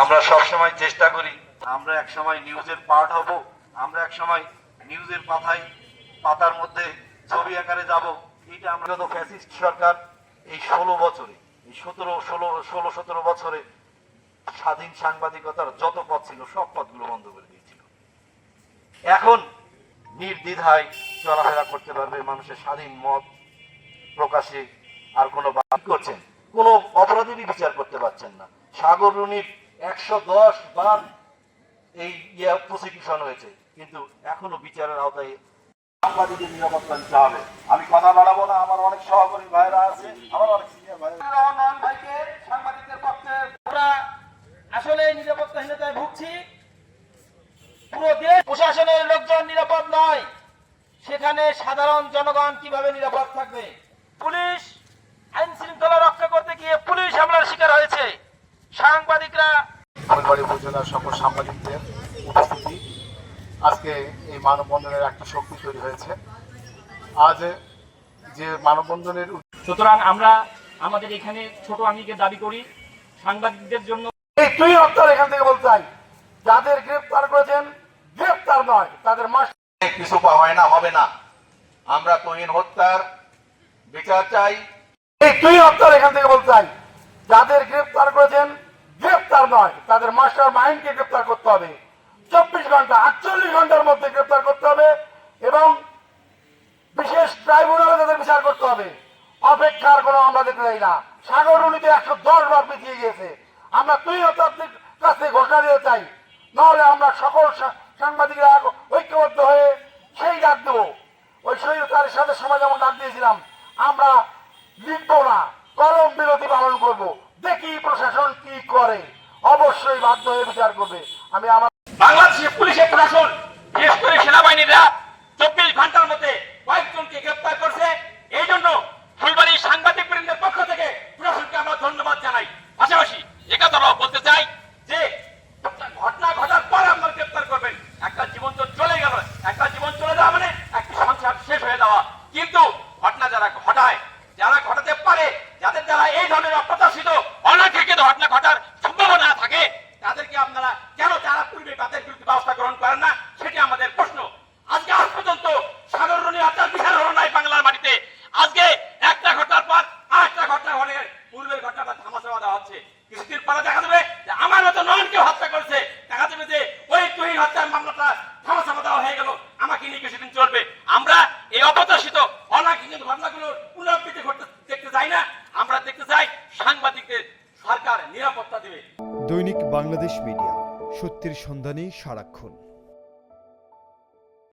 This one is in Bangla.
আমরা সব সময় চেষ্টা করি, আমরা এক সময় নিউজের পার্ট হব, আমরা এক সময় নিউজের পাতায়, পাতার মধ্যে ছবি আকারে যাব। এটা আমরা তো ফ্যাসিস্ট সরকার এই ষোলো বছরে, এই সতেরো, ষোলো ষোলো, সতেরো বছরে স্বাধীন সাংবাদিকতার যত পথ ছিল, সব পথগুলো বন্ধ করে দিয়েছিল। এখন নির্দ্বিধায় চলাফেরা করতে পারবে মানুষের স্বাধীন মত প্রকাশে আর কোনো বাদ করছেন কোনো অপরাধীরই বিচার করতে পারছেন না। সাগর রুনির একশো দশ বার এই ইয়ে প্রসিকিউশন হয়েছে। কিন্তু এখনও বিচারের আওতায় নিরাপত্তা দিতে হবে। আমি কথা বাড়াবো না, আমার অনেক সহকর্মী ভাইরা আছে, আমার অনেক সিনিয়র ভাইকে সাংবাদিকদের পক্ষে, আমরা আসলে নিরাপত্তাহীনতায় ভুগছি। পুরো দেশ প্রশাসনের লোকজন নিরাপদ নয়। সেখানে সাধারণ জনগণ কীভাবে নিরাপদ থাকবে? পুলিশ আইন শৃঙ্খলা রক্ষা করতে গিয়ে পুলিশ হামলার শিকার বাড়ি উপজেলার সকল সাংবাদিকদের উপস্থিতি। আজকে এই মানববন্ধনের একটা শক্তি তৈরি হয়েছে। আজ যে মানববন্ধনের সুতরাং আমরা আমাদের এখানে ছোট আঙ্গিকে দাবি করি সাংবাদিকদের জন্য এই তুই হত্যার এখান থেকে বলতে চাই। যাদের গ্রেপ্তার করেছেন গ্রেপ্তার নয় তাদের মাস কিছু পাওয়ায় না হবে না। আমরা তহিন হত্যার বিচার চাই। এই তুই হত্যার এখান থেকে বলতে চাই যাদের গ্রেপ্তার করেছেন গ্রেপ্তার নয় তাদের মাস্টার মাইন্ডকে গ্রেপ্তার করতে হবে। চব্বিশ ঘণ্টা, আটচল্লিশ ঘণ্টার মধ্যে গ্রেপ্তার করতে হবে এবং বিশেষ ট্রাইব্যুনালে তাদের বিচার করতে হবে। অপেক্ষার কোনো আমরা দেখতে চাই না। সাগর রুনিতে একশো দশ বার পিছিয়ে গিয়েছে। আমরা তুই হত্যার কাছে ঘোষণা দিতে চাই। নাহলে আমরা সকল সাংবাদিকরা ঐক্যবদ্ধ হয়ে সেই ডাক দেবো। ওই শহীদারের সাথে সময় যেমন ডাক দিয়েছিলাম, আমরা লিখব না, কলম বিরতি পালন করব। দেখি প্রশাসন কি করে। অবশ্যই বাধ্য হয়ে বিচার করবে। আমি আমার বাংলাদেশের পুলিশের প্রশাসন বিশেষ করে সেনাবাহিনীরা চব্বিশ ঘণ্টার মধ্যে কয়েকজনকে গ্রেপ্তার করছে। এই জন্য ফুলবাড়ির সাংবাদিক বৃন্দের পক্ষ থেকে প্রশাসনকে আমরা ধন্যবাদ জানাই। পাশাপাশি একথাও বলতে চাই যে ঘটনা ঘটার পর আপনার গ্রেপ্তার করবেন। একটা জীবন তো চলে গেল। একটা জীবন চলে যাওয়া মানে একটা সংসার শেষ হয়ে যাওয়া। কিন্তু ঘটনা যারা ঘটায়, যারা ঘটাতে পারে, যাদের দ্বারা এই ধরনের অপ্রত্যাশিত অনাকাঙ্ক্ষিত ঘটনা ঘটার সম্ভাবনা থাকে তাদেরকে আপনারা কেন যারা পূর্বে তাদের বিরুদ্ধে ব্যবস্থা গ্রহণ করেন না সেটি আমাদের প্রশ্ন আজকে আজ পর্যন্ত সাগররণী হত্যার বিচার হলো নাই বাংলার মাটিতে আজকে একটা ঘটনার পর আরেকটা ঘটনা ঘটে পূর্বের ঘটনাটা থামাচাওয়া দেওয়া হচ্ছে কিছুদিন পরে দেখা যাবে যে আমার মতো নন কেউ হত্যা করেছে দেখা যাবে যে ওই তুহিন হত্যার মামলাটা থামাচাওয়া দেওয়া হয়ে গেল আমাকে নিয়ে কিছুদিন চলবে আমরা এই অপ্রত্যাশিত অনাকাঙ্ক্ষিত ঘটনাগুলোর পুনরাবৃত্তি ঘটতে দেখতে চাই না আমরা দেখতে চাই সাংবাদিকদের সরকার নিরাপত্তা দেবে। দৈনিক বাংলাদেশ মিডিয়া সত্যের সন্ধানে সারাক্ষণ।